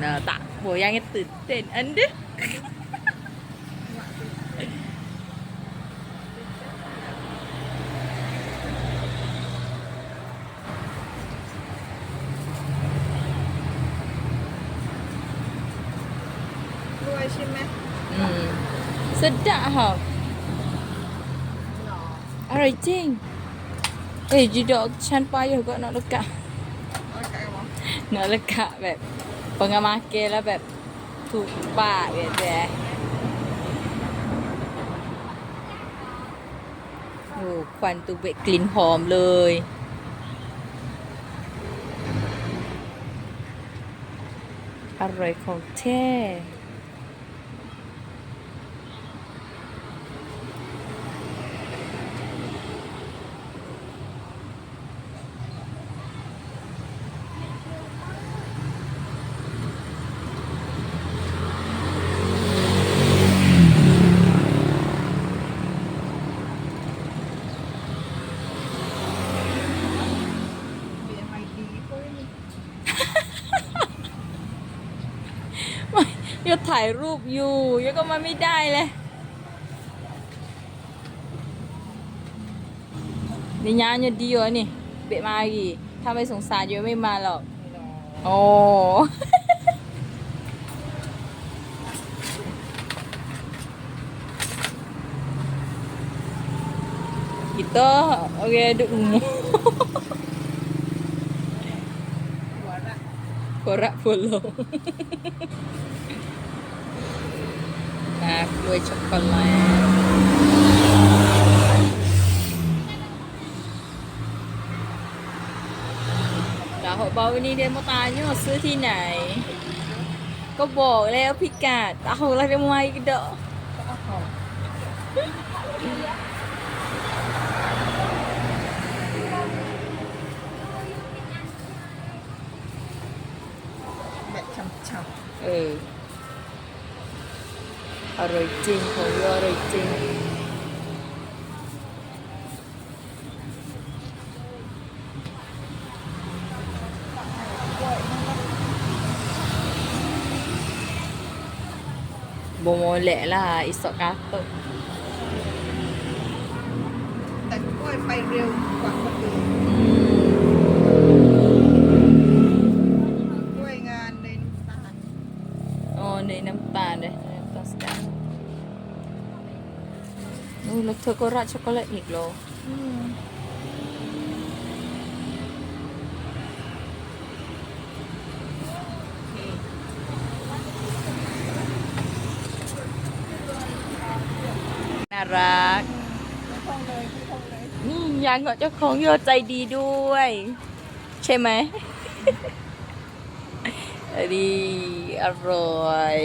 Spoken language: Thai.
nè tạ bộ yang itu tên ấn đức Sedap ừ. hả? Alright, Jing. Eh, jidok sampai juga nak dekat. วะนอลกะแบบปังมาเกแล้วแบบถูกป่าแบบแย่โอ้ควันตุเบกลิ่นหอมเลยอร่อยของแท้ เปลี่ยนใหม่ดีเฮ้ย ไม่ ยังถ่ายรูปอยู่ยังก็มาไม่ได้เลยนี่ยานอยู่ดีวะนี่เบะมากี่ถ้าไม่สงสารยู่ไม่มาหรอกโอ้ Kita orang duduk rumah หัวละ Korak follow Nah, kue coklat Dah hok bau ni dia mau tanya ซื้อที่ไหน ก็บอกแล้วพิกัด tahu lah dia mau mai ke tak ก็เอาของแบบฉ่ำเออ อร่อยจริงของโยอร่อยจริงโบโมเละล่ะอิสกาโตะๆแต่กล้วยไปเร็วกว่าคนอื่นอืมกล้วยงานในน้ำตาลอ๋อในน้ำตาลเลย น้ำตาลสกัดนู่นแล้วเธอก็ราดช็อกโกแลตอีกเหรออืมน่ารักท่องเลยท่องเลยนี่ยังกับเจ้าของโยใจดีด้วย ใช่ไหมดีอร่อย